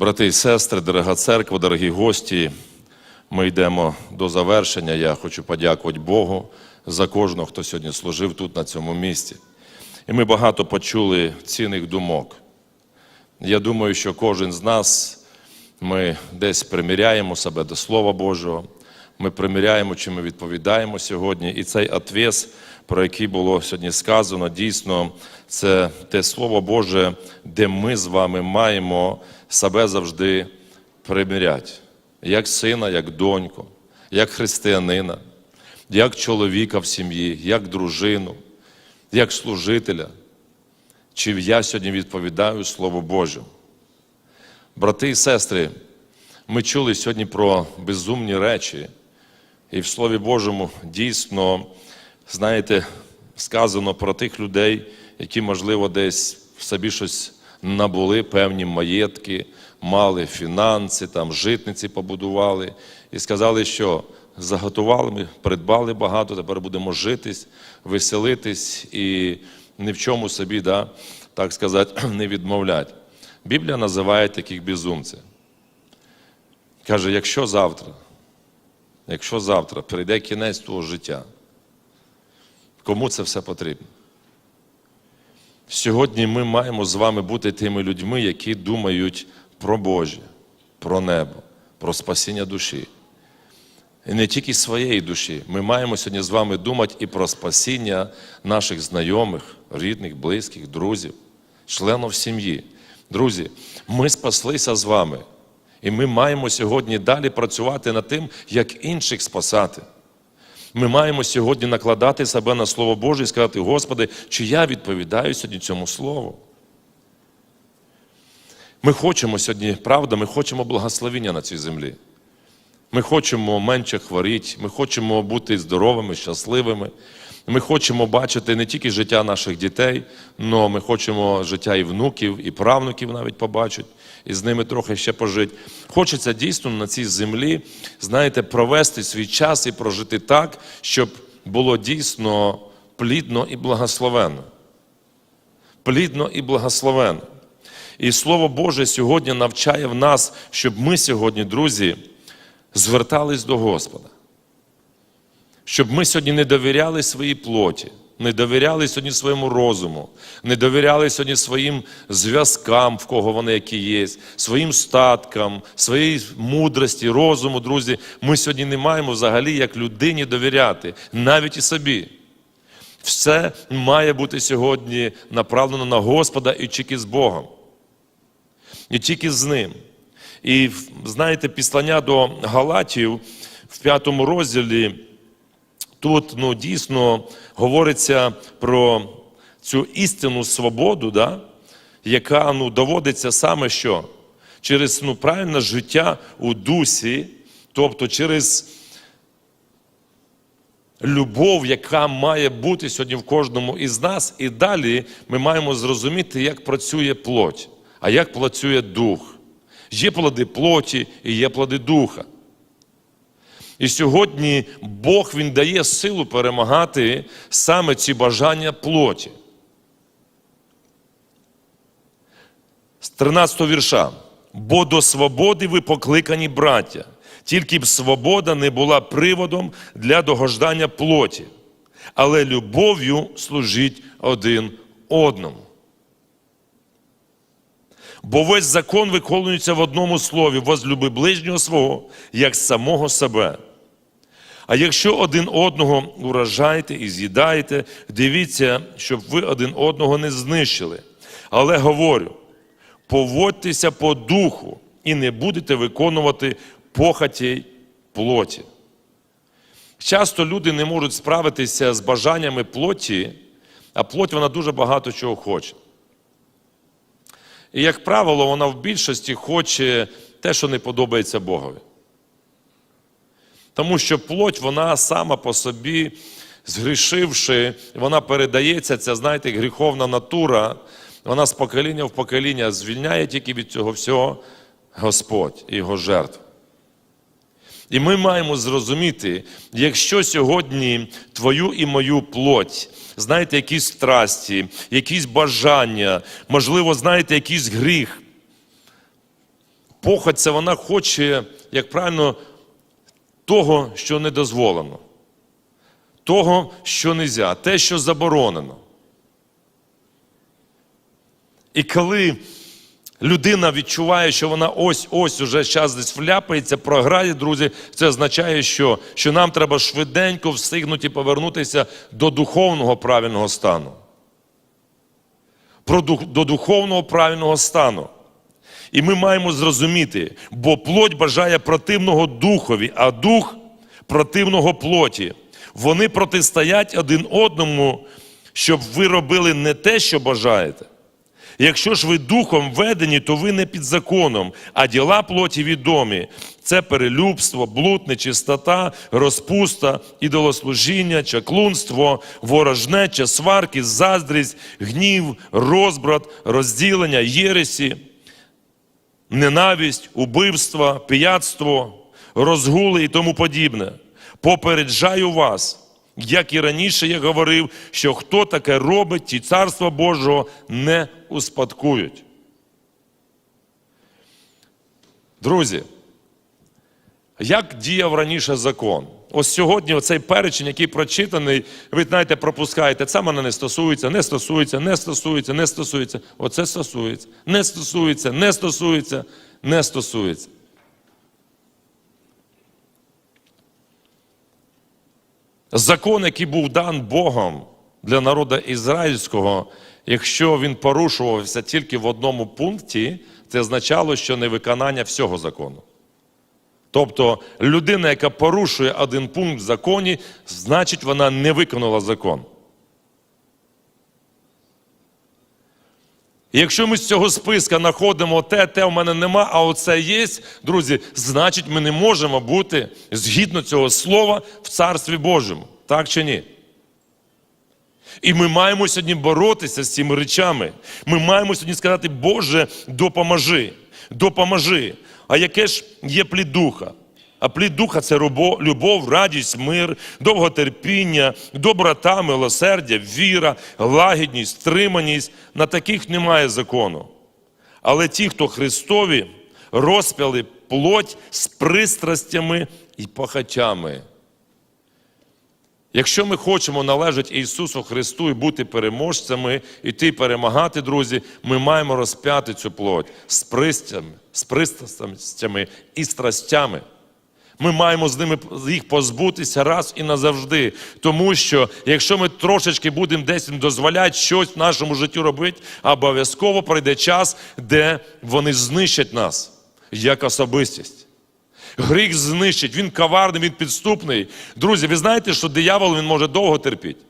Брати і сестри, дорога церква, дорогі гості, ми йдемо до завершення. Я хочу подякувати Богу за кожного, хто сьогодні служив тут, на цьому місці. І ми багато почули цінних думок. Я думаю, що кожен з нас ми десь приміряємо себе до Слова Божого, ми приміряємо, чи ми відповідаємо сьогодні. І цей отвес, про який було сьогодні сказано, дійсно, це те Слово Боже, де ми з вами маємо себе завжди приміряти, як сина, як доньку, як християнина, як чоловіка в сім'ї, як дружину, як служителя. Чи я сьогодні відповідаю Слову Божому? Брати і сестри, ми чули сьогодні про безумні речі, і в Слові Божому дійсно, знаєте, сказано про тих людей, які, можливо, десь в собі щось набули, певні маєтки, мали фінанси, там житниці побудували, і сказали, що заготували ми, придбали багато, тепер будемо житись, веселитись і ні в чому собі, да, так сказати, не відмовлять. Біблія називає таких безумців. Каже, якщо завтра, якщо завтра прийде кінець твого життя, кому це все потрібно? Сьогодні ми маємо з вами бути тими людьми, які думають про Боже, про небо, про спасіння душі. І не тільки своєї душі. Ми маємо сьогодні з вами думати і про спасіння наших знайомих, рідних, близьких, друзів, членів сім'ї. Друзі, ми спаслися з вами. І ми маємо сьогодні далі працювати над тим, як інших спасати. Ми маємо сьогодні накладати себе на Слово Боже і сказати, Господи, чи я відповідаю сьогодні цьому Слову? Ми хочемо сьогодні, правда, ми хочемо благословення на цій землі. Ми хочемо менше хворіти, ми хочемо бути здоровими, щасливими. Ми хочемо бачити не тільки життя наших дітей, але ми хочемо життя і внуків, і правнуків навіть побачити, і з ними трохи ще пожити. Хочеться дійсно на цій землі, знаєте, провести свій час і прожити так, щоб було дійсно плідно і благословенно. Плідно і благословенно. І Слово Боже сьогодні навчає в нас, щоб ми сьогодні, друзі, звертались до Господа. Щоб ми сьогодні не довіряли своїй плоті, не довіряли сьогодні своєму розуму, не довіряли сьогодні своїм зв'язкам, в кого вони які є, своїм статкам, своїй мудрості, розуму, друзі. Ми сьогодні не маємо взагалі як людині довіряти, навіть і собі. Все має бути сьогодні направлено на Господа і тільки з Богом. І тільки з Ним. І знаєте, післання до Галатів в п'ятому розділі. Тут ну, дійсно говориться про цю істинну свободу, да, яка ну, доводиться саме що? Через ну, правильне життя у дусі, тобто через любов, яка має бути сьогодні в кожному із нас, і далі ми маємо зрозуміти, як працює плоть, а як працює дух. Є плоди плоті і є плоди духа. І сьогодні Бог Він дає силу перемагати саме ці бажання плоті. З 13 вірша. Бо до свободи ви покликані браття, тільки б свобода не була приводом для догождання плоті, але любов'ю служіть один одному. Бо весь закон виконується в одному слові: возлюби ближнього свого, як самого себе. А якщо один одного уражаєте і з'їдаєте, дивіться, щоб ви один одного не знищили. Але говорю, поводьтеся по духу і не будете виконувати похоті плоті. Часто люди не можуть справитися з бажаннями плоті, а плоть вона дуже багато чого хоче. І, як правило, вона в більшості хоче те, що не подобається Богові. Тому що плоть, вона сама по собі, згрішивши, вона передається, ця, знаєте, гріховна натура, вона з покоління в покоління звільняє тільки від цього всього Господь і його жертв. І ми маємо зрозуміти, якщо сьогодні твою і мою плоть, знаєте, якісь страсті, якісь бажання, можливо, знаєте, якийсь гріх Похоть це вона хоче, як правильно, того, що не дозволено, того, що не можна, те, що заборонено. І коли людина відчуває, що вона ось-ось уже час десь вляпається, програє, друзі, це означає, що, що нам треба швиденько встигнути повернутися до духовного правильного стану. Про до духовного правильного стану. І ми маємо зрозуміти, бо плоть бажає противного духові, а дух противного плоті. Вони протистоять один одному, щоб ви робили не те, що бажаєте. Якщо ж ви духом ведені, то ви не під законом, а діла плоті відомі. Це перелюбство, блуд, нечистота, розпуста, ідолослужіння, чаклунство, ворожнеча, сварки, заздрість, гнів, розбрат, розділення, єресі, ненависть, убивства, пияцтво, розгули і тому подібне. Попереджаю вас, як і раніше я говорив, що хто таке робить, ті царства Божого не успадкують. Друзі, як діяв раніше закон? Ось сьогодні оцей перечень, який прочитаний, ви знаєте, пропускаєте. Це мене не стосується, не стосується, не стосується, не стосується. Оце стосується, не стосується, не стосується, не стосується. Закон, який був дан Богом для народу ізраїльського, якщо він порушувався тільки в одному пункті, це означало, що невиконання всього закону. Тобто людина, яка порушує один пункт в законі, значить вона не виконала закон. Якщо ми з цього списка знаходимо те, те в мене нема, а оце є, друзі, значить ми не можемо бути згідно цього слова в Царстві Божому. Так чи ні? І ми маємо сьогодні боротися з цими речами. Ми маємо сьогодні сказати, Боже, допоможи, допоможи. А яке ж є плід духа? А плід духа це любов, радість, мир, довготерпіння, доброта, милосердя, віра, лагідність, стриманість. На таких немає закону. Але ті, хто Христові, розпяли плоть з пристрастями і похотями. Якщо ми хочемо належати Ісусу Христу і бути переможцями, іти перемагати, друзі, ми маємо розп'яти цю плоть з пристями, з пристрастями і страстями. Ми маємо з ними їх позбутися раз і назавжди. Тому що якщо ми трошечки будемо десь дозволяти щось в нашому житті робити, обов'язково прийде час, де вони знищать нас як особистість. Гріх знищить, він коварний, він підступний. Друзі, ви знаєте, що диявол він може довго терпіти.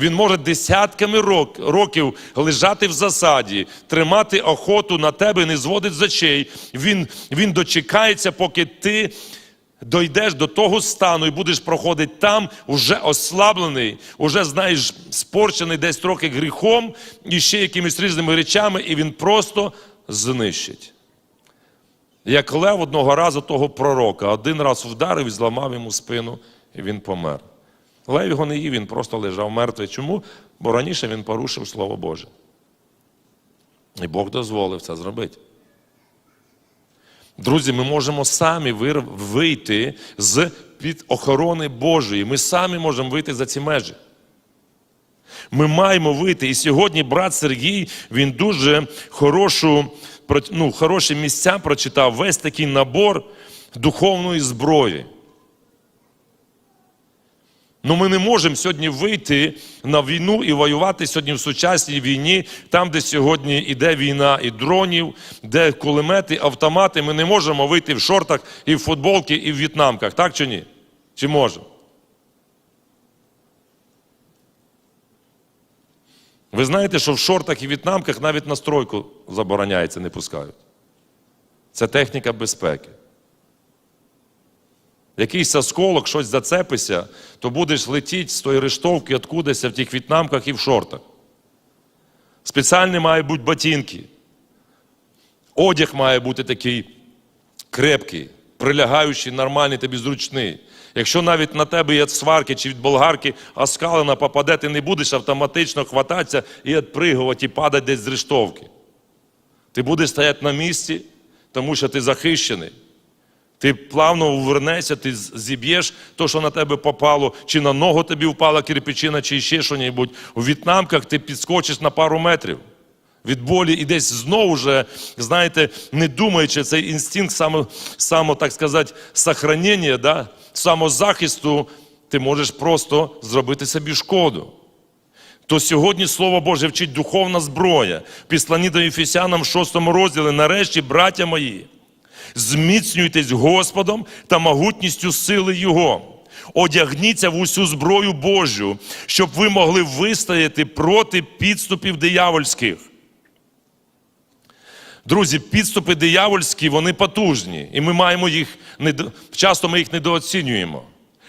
Він може десятками рок- років лежати в засаді, тримати охоту на тебе, не зводить з очей. Він, він дочекається, поки ти дойдеш до того стану і будеш проходити там, уже ослаблений, уже знаєш, спорчений десь трохи гріхом і ще якимись різними речами, і він просто знищить. Як лев одного разу того пророка, один раз вдарив і зламав йому спину, і він помер. Лев його не їв, він просто лежав мертвий. Чому? Бо раніше він порушив Слово Боже. І Бог дозволив це зробити. Друзі, ми можемо самі вийти з під охорони Божої. Ми самі можемо вийти за ці межі. Ми маємо вийти. І сьогодні брат Сергій він дуже хорошу, ну, хороші місця прочитав, весь такий набор духовної зброї. Ну ми не можемо сьогодні вийти на війну і воювати сьогодні в сучасній війні, там, де сьогодні іде війна і дронів, де кулемети, автомати. Ми не можемо вийти в шортах і в футболці, і в в'єтнамках, так чи ні? Чи можемо? Ви знаєте, що в шортах і в'єтнамках навіть на стройку забороняється, не пускають. Це техніка безпеки. Якийсь осколок, щось зацепися, то будеш летіти з тої рештовки, откудися в тих в'єтнамках і в шортах. Спеціальні мають бути ботинки. Одяг має бути такий крепкий, прилягаючий, нормальний тобі зручний. Якщо навіть на тебе є сварки чи від болгарки оскалена попаде, ти не будеш автоматично хвататися і відпригувати, і падати десь з рештовки. Ти будеш стояти на місці тому що ти захищений. Ти плавно увернешся, ти зіб'єш то, що на тебе попало, чи на ногу тобі впала кирпичина, чи ще щось. У в'єтнамках ти підскочиш на пару метрів від болі і десь знову вже, знаєте, не думаючи, цей інстинкт само, само так сказати, сохранення, да, самозахисту, ти можеш просто зробити собі шкоду. То сьогодні Слово Боже вчить духовна зброя. В Післанні до Ефесянам в 6 розділі, нарешті, браття мої, зміцнюйтесь Господом та могутністю сили Його. Одягніться в усю зброю Божу, щоб ви могли вистояти проти підступів диявольських. Друзі, підступи диявольські, вони потужні, і ми маємо їх часто ми їх недооцінюємо.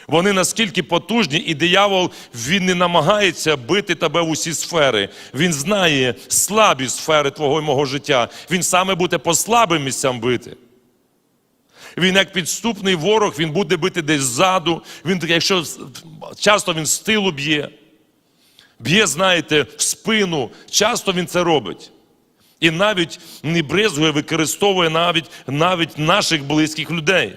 Вони наскільки потужні, і диявол він не намагається бити тебе в усі сфери. Він знає слабі сфери твого і мого життя. Він саме буде по слабим місцям бити. Він як підступний ворог, він буде бити десь ззаду. Він, якщо часто він з тилу б'є, б'є, знаєте, в спину. Часто він це робить. І навіть не брезгує, використовує навіть, навіть наших близьких людей.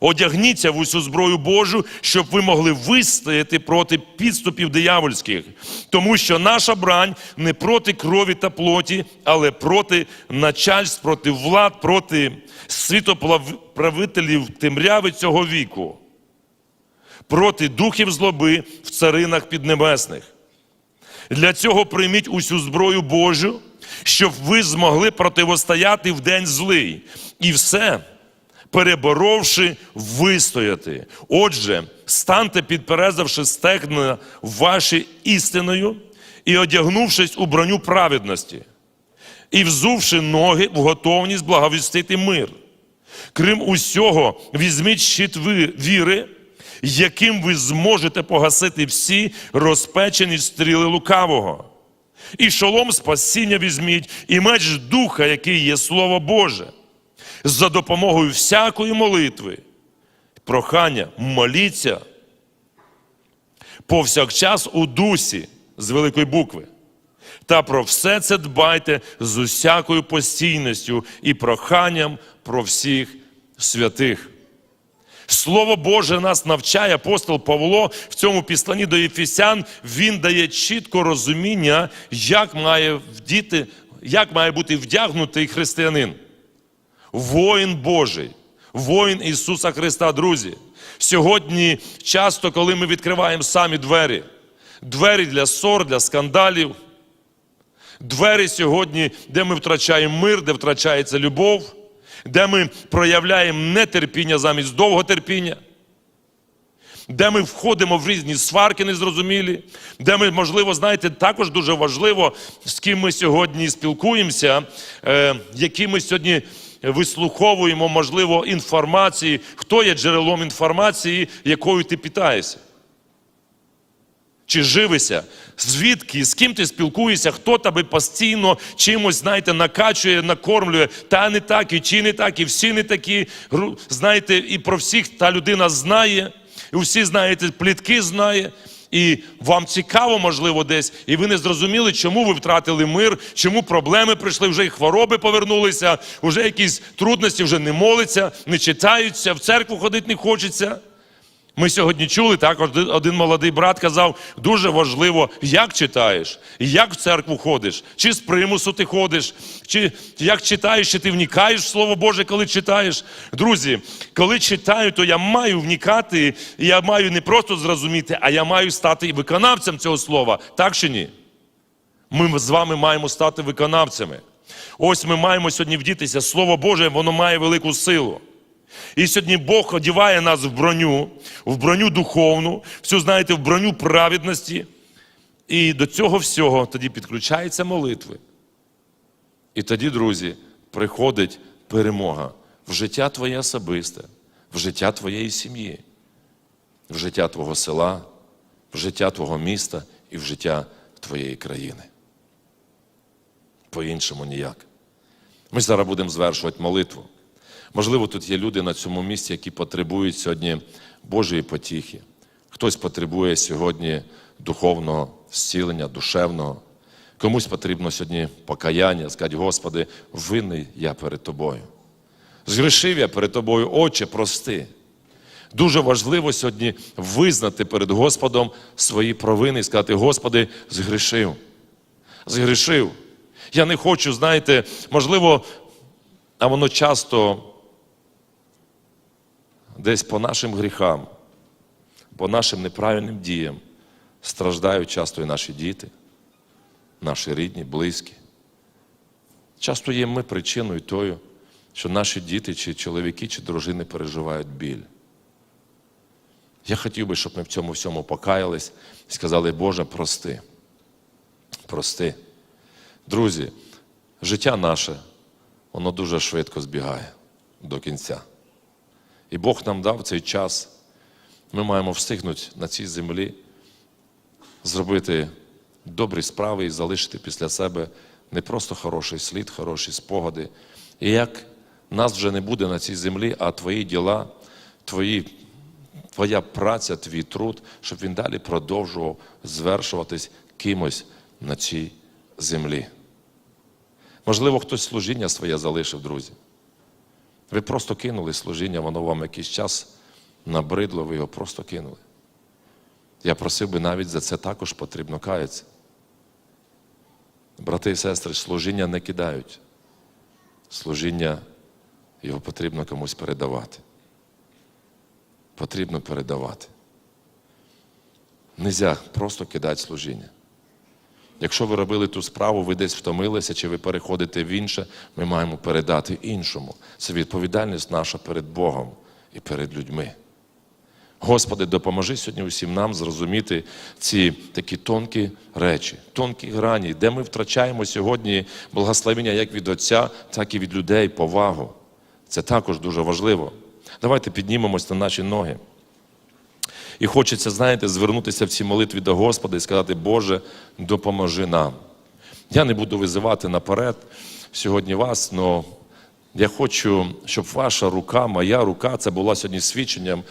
Одягніться в усю зброю Божу, щоб ви могли вистояти проти підступів диявольських. Тому що наша брань не проти крові та плоті, але проти начальств, проти влад, проти світоправителів темряви цього віку, проти духів злоби в царинах піднебесних. Для цього прийміть усю зброю Божу, щоб ви змогли противостояти в день злий. І все, переборовши, вистояти. Отже, станьте, підперезавши стегна ваші істиною і одягнувшись у броню праведності, і взувши ноги в готовність благовістити мир. Крім усього, візьміть щит віри, яким ви зможете погасити всі розпечені стріли лукавого. І шолом спасіння візьміть, і меч духа, який є Слово Боже, за допомогою всякої молитви, прохання, моліться повсякчас у дусі з великої букви. Та про все це дбайте з усякою постійністю і проханням про всіх святих. Слово Боже нас навчає апостол Павло в цьому післанні до Єфесян. Він дає чітко розуміння, як має вдіти, як має бути вдягнутий християнин. Воїн Божий, воїн Ісуса Христа, друзі. Сьогодні часто, коли ми відкриваємо самі двері, двері для ссор, для скандалів, двері сьогодні, де ми втрачаємо мир, де втрачається любов, де ми проявляємо нетерпіння замість довготерпіння, де ми входимо в різні сварки незрозумілі, де ми, можливо, знаєте, також дуже важливо, з ким ми сьогодні спілкуємося, е, які ми сьогодні вислуховуємо, можливо, інформації, хто є джерелом інформації, якою ти питаєшся. Чи живися? Звідки, з ким ти спілкуєшся, хто тебе постійно чимось, знаєте, накачує, накормлює, та не так, і чи не так, і всі не такі. Знаєте, і про всіх та людина знає, і всі, знаєте, плітки знає. І вам цікаво, можливо, десь, і ви не зрозуміли, чому ви втратили мир, чому проблеми прийшли, вже і хвороби повернулися, вже якісь трудності вже не моляться, не читаються, в церкву ходити не хочеться. Ми сьогодні чули, так, один- молодий брат казав, дуже важливо, як читаєш, як в церкву ходиш, чи з примусу ти ходиш, чи як читаєш, чи ти вникаєш в Слово Боже, коли читаєш. Друзі, коли читаю, то я маю вникати, і я маю не просто зрозуміти, а я маю стати виконавцем цього слова. Так чи ні? Ми з вами маємо стати виконавцями. Ось ми маємо сьогодні вдітися. Слово Боже, воно має велику силу. І сьогодні Бог одіває нас в броню, в броню духовну, всю, знаєте, в броню праведності. І до цього всього тоді підключаються молитви. І тоді, друзі, приходить перемога в життя твоє особисте, в життя твоєї сім'ї, в життя твого села, в життя твого міста і в життя твоєї країни. По-іншому ніяк. Ми зараз будемо звершувати молитву. Можливо, тут є люди на цьому місці, які потребують сьогодні Божої потіхи. Хтось потребує сьогодні духовного зцілення, душевного. Комусь потрібно сьогодні покаяння, сказати, Господи, винний я перед Тобою. Згрішив я перед тобою, Отче, прости. Дуже важливо сьогодні визнати перед Господом свої провини і сказати: Господи, згрішив. Згрішив. Я не хочу, знаєте, можливо, а воно часто десь по нашим гріхам, по нашим неправильним діям страждають часто і наші діти, наші рідні, близькі. Часто є ми причиною тою, що наші діти, чи чоловіки, чи дружини переживають біль. Я хотів би, щоб ми в цьому всьому покаялись і сказали, Боже, прости. Прости. Друзі, життя наше, воно дуже швидко збігає до кінця. І Бог нам дав цей час. Ми маємо встигнути на цій землі зробити добрі справи і залишити після себе не просто хороший слід, хороші спогади. І як нас вже не буде на цій землі, а твої діла, твої, твоя праця, твій труд, щоб він далі продовжував звершуватись кимось на цій землі. Можливо, хтось служіння своє залишив, друзі. Ви просто кинули служіння, воно вам якийсь час набридло, ви його просто кинули. Я просив би навіть за це також потрібно каятися. Брати і сестри, служіння не кидають. Служіння його потрібно комусь передавати. Потрібно передавати. Нельзя просто кидати служіння. Якщо ви робили ту справу, ви десь втомилися, чи ви переходите в інше, ми маємо передати іншому. Це відповідальність наша перед Богом і перед людьми. Господи, допоможи сьогодні усім нам зрозуміти ці такі тонкі речі, тонкі грані, де ми втрачаємо сьогодні благословення як від Отця, так і від людей, повагу. Це також дуже важливо. Давайте піднімемось на наші ноги. І хочеться, знаєте, звернутися в цій молитві до Господа і сказати, Боже, допоможи нам. Я не буду визивати наперед сьогодні вас, але я хочу, щоб ваша рука, моя рука, це була сьогодні свідченням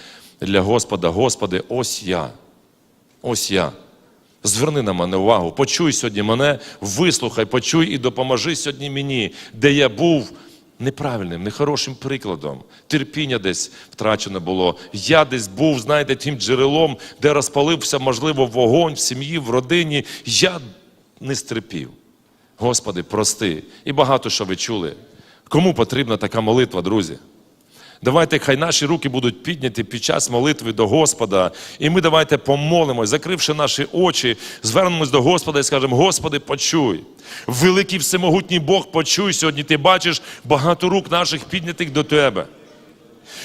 для Господа. Господи, ось я. Ось я. Зверни на мене увагу, почуй сьогодні мене, вислухай, почуй і допоможи сьогодні мені, де я був неправильним, нехорошим прикладом. Терпіння десь втрачено було. Я десь був, знаєте, тим джерелом, де розпалився, можливо, вогонь в сім'ї, в родині. Я не стерпів. Господи, прости. І багато що ви чули. Кому потрібна така молитва, друзі? Давайте, хай наші руки будуть підняті під час молитви до Господа. І ми давайте помолимось, закривши наші очі, звернемось до Господа і скажемо: Господи, почуй. Великий всемогутній Бог, почуй сьогодні. Ти бачиш багато рук наших піднятих до Тебе.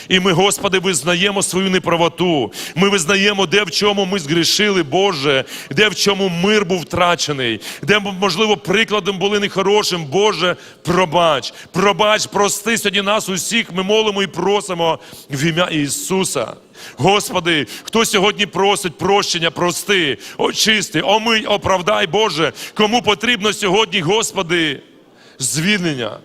І ми, Господи, визнаємо свою неправоту. Ми визнаємо, де в чому ми згрішили, Боже, де в чому мир був втрачений, де, можливо, прикладом були нехорошим. Боже, пробач, пробач, прости сьогодні нас усіх. Ми молимо і просимо в ім'я Ісуса. Господи, хто сьогодні просить прощення, прости, очисти, омий, оправдай, Боже, кому потрібно сьогодні, Господи, звільнення.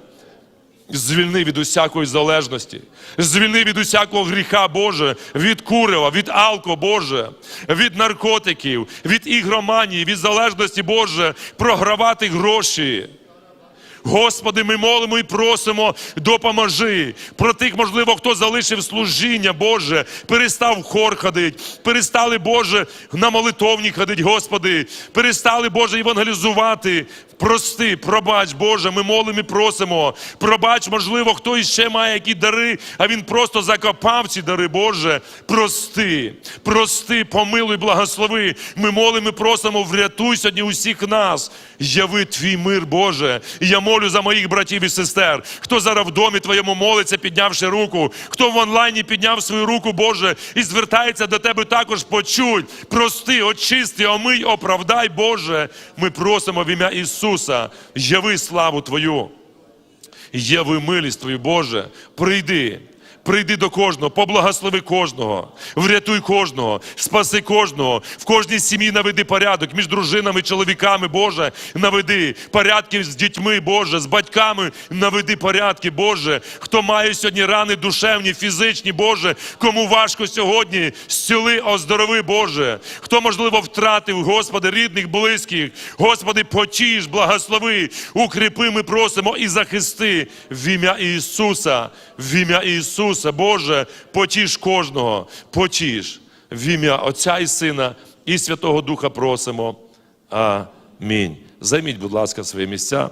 Звільни від усякої залежності, звільни від усякого гріха, Боже, від курева, від алко, Боже, від наркотиків, від ігроманії, від залежності, Боже, програвати гроші. Господи, ми молимо і просимо, допоможи. Про тих, можливо, хто залишив служіння, Боже, перестав в хор ходити, перестали, Боже, на молитовні ходити, Господи, перестали, Боже, евангелізувати. Прости, пробач, Боже, ми молимо і просимо. Пробач, можливо, хто іще має які дари, а він просто закопав ці дари, Боже. Прости, прости, помилуй, благослови. Ми молимо і просимо, врятуй сьогодні усіх нас. Яви твій мир, Боже. Я молю за моїх братів і сестер. Хто зараз в домі твоєму молиться, піднявши руку, хто в онлайні підняв свою руку, Боже, і звертається до тебе також почуй. Прости, очисти, омий, оправдай, Боже. Ми просимо в ім'я Ісуса. Яви славу Твою. Яви милість Твою, Боже, прийди. Прийди до кожного, поблагослови кожного, врятуй кожного, спаси кожного. В кожній сім'ї наведи порядок між дружинами, чоловіками, Боже, наведи порядки з дітьми, Боже, з батьками наведи порядки, Боже. Хто має сьогодні рани душевні, фізичні, Боже, кому важко сьогодні, зціли, оздорови, Боже. Хто, можливо, втратив, Господи, рідних, близьких, Господи, потіж, благослови, укріпи, ми просимо і захисти в ім'я Ісуса, в ім'я Ісуса, Боже, потіш кожного, потіш В ім'я Отця і Сина і Святого Духа просимо. Амінь. Займіть, будь ласка, свої місця.